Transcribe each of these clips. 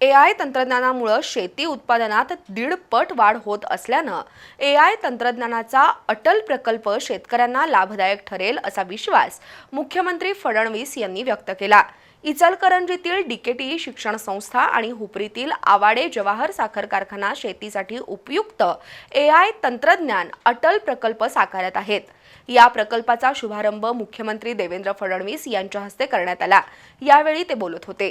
ए I तंत्रज्ञानामुळं शेती उत्पादनात दीडपट वाढ होत असल्यानं ए आय तंत्रज्ञानाचा अटल प्रकल्प शेतकऱ्यांना लाभदायक ठरेल असा विश्वास मुख्यमंत्री फडणवीस यांनी व्यक्त केला. इचलकरंजीतील डीकेटी शिक्षण संस्था आणि हुपरीतील आवाडे जवाहर साखर कारखाना शेतीसाठी उपयुक्त ए आय तंत्रज्ञान अटल प्रकल्प साकारत आहेत. या प्रकल्पाचा शुभारंभ मुख्यमंत्री देवेंद्र फडणवीस यांच्या हस्ते करण्यात आला. यावेळी ते बोलत होते.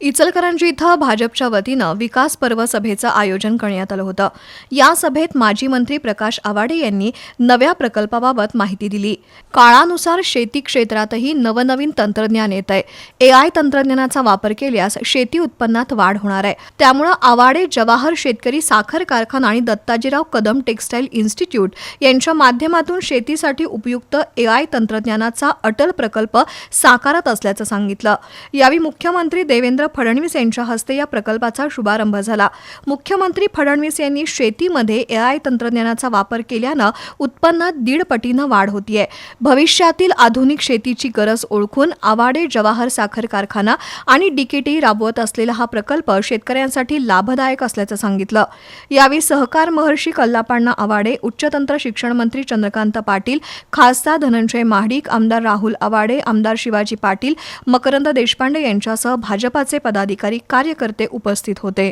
इचलकरंजी इथं भाजपच्या वतीनं विकास पर्व सभेचं आयोजन करण्यात आलं होतं. या सभेत माजी मंत्री प्रकाश आवाडे यांनी नव्या प्रकल्पाबाबत माहिती दिली. काळानुसार शेती क्षेत्रातही नवनवीन तंत्रज्ञान येत आहे ए आय तंत्रज्ञानाचा वापर केल्यास शेती उत्पन्नात वाढ होणार आहे. त्यामुळं आवाडे जवाहर शेतकरी साखर कारखाना आणि दत्ताजीराव कदम टेक्स्टाईल इन्स्टिट्यूट यांच्या माध्यमातून शेतीसाठी उपयुक्त ए आय तंत्रज्ञानाचा अटल प्रकल्प साकारत असल्याचं सांगितलं. यावेळी मुख्यमंत्री देवेंद्र फडणवीस यांच्या हस्ते या प्रकल्पाचा शुभारंभ झाला. मुख्यमंत्री फडणवीस यांनी शेतीमध्ये ए आय तंत्रज्ञानाचा वापर केल्यानं उत्पन्नात दीड पटीनं वाढ होतीये. भविष्यातील आधुनिक शेतीची गरज ओळखून आवाडे जवाहर साखर कारखाना आणि डीकेटी राबवत असलेला हा प्रकल्प शेतकऱ्यांसाठी लाभदायक असल्याचं सांगितलं. यावेळी सहकार महर्षी कल्लापांना आवाडे उच्चतंत्र शिक्षण मंत्री चंद्रकांत पाटील खासदार धनंजय महाडिक आमदार राहुल आवाडे आमदार शिवाजी पाटील मकरंद देशपांडे यांच्यासह भाजपाचे पदाधिकारी कार्यकर्ते उपस्थित होते.